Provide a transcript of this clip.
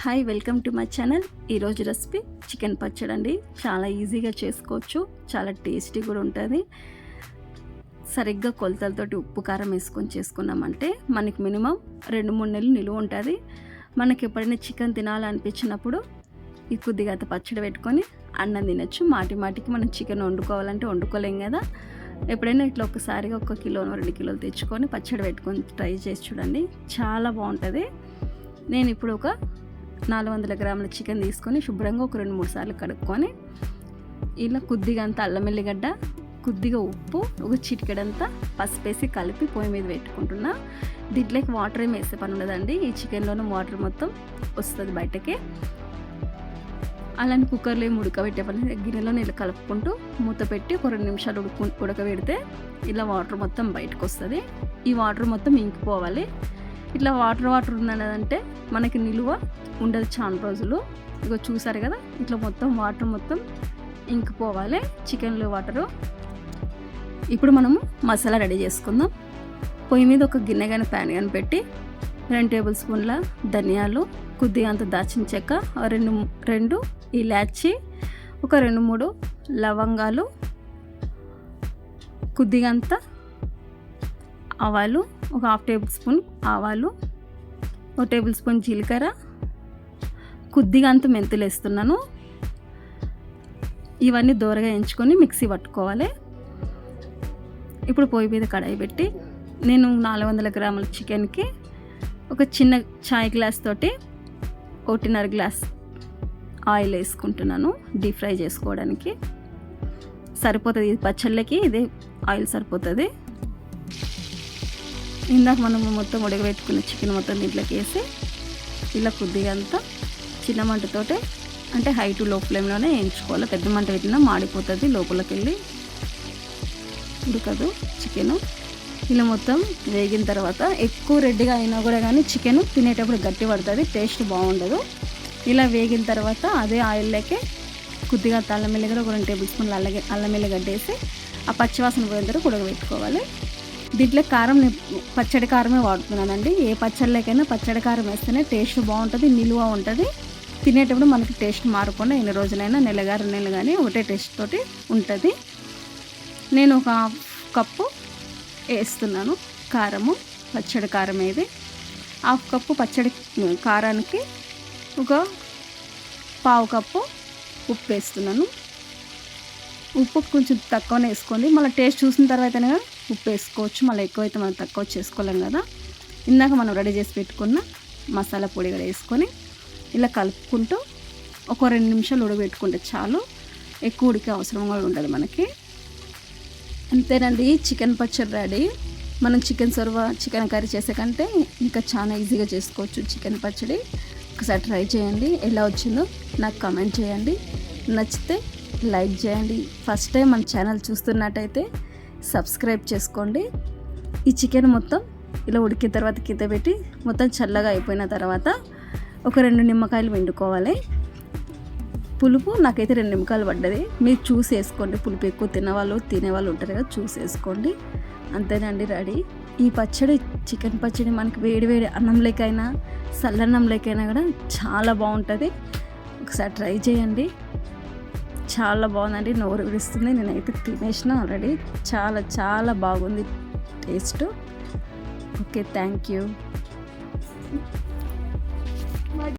Hi welcome to my channel. ఈరోజు recipe chicken పచ్చడి అండి. చాలా ఈజీగా చేసుకోవచ్చు. చాలా టేస్టీ కూడా ఉంటుంది. సరిగ్గా కొలతలతోటి ఉప్పు కారం వేసుకొని చేసుకున్నామంటే మనకి మినిమం రెండు మూడు నెలలు నిలువ ఉంటుంది. మనకి ఎప్పుడైనా చికెన్ తినాలనిపించినప్పుడు ఈ కొద్దిగా పచ్చడి పెట్టుకొని అన్నం తినచ్చు. మాటి మాటికి మనం చికెన్ వండుకోవాలంటే వండుకోలేం కదా. ఎప్పుడైనా ఇట్లా ఒకసారిగా ఒక కిలో రెండు కిలోలు తెచ్చుకొని పచ్చడి పెట్టుకొని ట్రై చేసి చూడండి. చాలా బాగుంటుంది. నేను ఇప్పుడు ఒక నాలుగు వందల గ్రాముల చికెన్ తీసుకొని శుభ్రంగా ఒక రెండు మూడు సార్లు కడుక్కొని ఇలా కొద్దిగా అంత అల్లం ఎల్లిగడ్డ కొద్దిగా ఉప్పు ఒక చిటికెడంతా పసుపు వేసి కలిపి పొయ్యి మీద పెట్టుకుంటున్నా. దీంట్లోకి వాటర్ ఏమి వేసే పని ఉండదండి. ఈ చికెన్లోనే వాటర్ మొత్తం వస్తుంది బయటకి. అలానే కుక్కర్లో ఏమి ఉడకబెట్టే పని గిన్నెలో నీళ్ళు కలుపుకుంటూ మూత పెట్టి ఒక రెండు నిమిషాలు ఉడుకు ఉడకబెడితే ఇలా వాటర్ మొత్తం బయటకు వస్తుంది ఈ వాటర్ మొత్తం ఇంకిపోవాలి. ఇట్లా వాటర్ వాటర్ ఉన్నదంటే మనకి నిలువ ఉండదు చాలా రోజులు. ఇక చూసారు కదా ఇట్లా మొత్తం వాటర్ మొత్తం ఇంకిపోవాలి చికెన్లో వాటరు. ఇప్పుడు మనము మసాలా రెడీ చేసుకుందాం. పొయ్యి మీద ఒక గిన్నె కానీ ప్యాన్ కానీ పెట్టి రెండు టేబుల్ స్పూన్ల ధనియాలు కొద్దిగా అంత దాచిన చెక్క రెండు రెండు ఇలాచి ఒక రెండు మూడు లవంగాలు కొద్దిగా అంత ఆవాలు ఒక హాఫ్ టేబుల్ స్పూన్ ఆవాలు ఒక టేబుల్ స్పూన్ జీలకర్ర. కొద్దిగా అంత మెంతులు వేస్తున్నాను. ఇవన్నీ దూరగా ఎంచుకొని మిక్సీ పట్టుకోవాలి. ఇప్పుడు పొయ్యి మీద కడాయి పెట్టి నేను నాలుగు వందల గ్రాముల చికెన్కి ఒక చిన్న చాయ్ గ్లాస్ తోటి ఒకటిన్నర గ్లాస్ ఆయిల్ వేసుకుంటున్నాను డీప్ ఫ్రై చేసుకోవడానికి. సరిపోతుంది ఇది పచ్చళ్ళకి ఇదే ఆయిల్ సరిపోతుంది. ఇందాక మనం మొత్తం ఉడకబెట్టుకున్న చికెన్ మొత్తం దీంట్లోకి వేసి ఇలా కొద్దిగా అంతా చిన్న మంటతోటే అంటే హై టు లో ఫ్లేమ్లోనే వేయించుకోవాలి. పెద్ద మంట పెట్టినా మాడిపోతుంది లోపలికి వెళ్ళి ఉడకదు చికెను. ఇలా మొత్తం వేగిన తర్వాత ఎక్కువ రెడ్డిగా అయినా కూడా కానీ చికెన్ తినేటప్పుడు గట్టి పడుతుంది టేస్ట్ బాగుండదు. ఇలా వేగిన తర్వాత అదే ఆయిల్లోకి కొద్దిగా అల్లం ఎల్లిగడ్డ ఒక రెండు టేబుల్ స్పూన్లు అల్లగే అల్లం ఎల్లిగడ్డ వేసి ఆ పచ్చివాసన పోయిన తర్వాత ఉడకబెట్టుకోవాలి. దీంట్లో కారం నేను పచ్చడి కారమే వాడుతున్నానండి. ఏ పచ్చడిలోకైనా పచ్చడి కారం వేస్తేనే టేస్ట్ బాగుంటుంది నిలువ ఉంటుంది. తినేటప్పుడు మనకి టేస్ట్ మారకుండా ఎన్ని రోజులైనా నెలగారు నెలలు కానీ ఒకటే టేస్ట్ తోటి ఉంటుంది. నేను ఒక కప్పు వేస్తున్నాను కారము పచ్చడి కారం ఏది. హాఫ్ కప్పు పచ్చడి కారానికి ఒక పావు కప్పు ఉప్పు వేస్తున్నాను. ఉప్పు కొంచెం తక్కువనే వేసుకోండి. మళ్ళీ టేస్ట్ చూసిన తర్వాతనే ఉప్పు వేసుకోవచ్చు. మళ్ళీ ఎక్కువైతే మనం తక్కువ చేసుకోలేం కదా. ఇందాక మనం రెడీ చేసి పెట్టుకున్న మసాలా పొడి కూడా వేసుకొని ఇలా కలుపుకుంటూ ఒక రెండు నిమిషాలు ఉడకబెట్టుకుంటే చాలు. ఎక్కువ ఉడికే అవసరం కూడా ఉండదు మనకి. అంతేనండి చికెన్ పచ్చడి రెడీ. మనం చికెన్ సొరవ చికెన్ కర్రీ చేసే కంటే ఇంకా చాలా ఈజీగా చేసుకోవచ్చు చికెన్ పచ్చడి. ఒకసారి ట్రై చేయండి. ఎలా వచ్చిందో నాకు కామెంట్ చేయండి. నచ్చితే లైక్ చేయండి. ఫస్ట్ టైం మన ఛానల్ చూస్తున్నట్టయితే సబ్స్క్రైబ్ చేసుకోండి. ఈ చికెన్ మొత్తం ఇలా ఉడికిన తర్వాత కింద పెట్టి మొత్తం చల్లగా అయిపోయిన తర్వాత ఒక రెండు నిమ్మకాయలు వండుకోవాలి పులుపు నాకైతే రెండు నిమ్మకాయలు పడ్డది. మీరు చూసి వేసుకోండి. పులుపు ఎక్కువ తినేవాళ్ళు తినేవాళ్ళు ఉంటారు కదా చూసి వేసుకోండి. అంతేనండి రెడీ. ఈ పచ్చడి చికెన్ పచ్చడి మనకి వేడి వేడి అన్నంలోకైనా చల్లన్నంలోకైనా కూడా చాలా బాగుంటుంది. ఒకసారి ట్రై చేయండి. చాలా బాగుందండి. నోరు విడుస్తుంది నేనైతే తినేసిన ఆల్రెడీ చాలా చాలా బాగుంది టేస్ట్. Okay thank you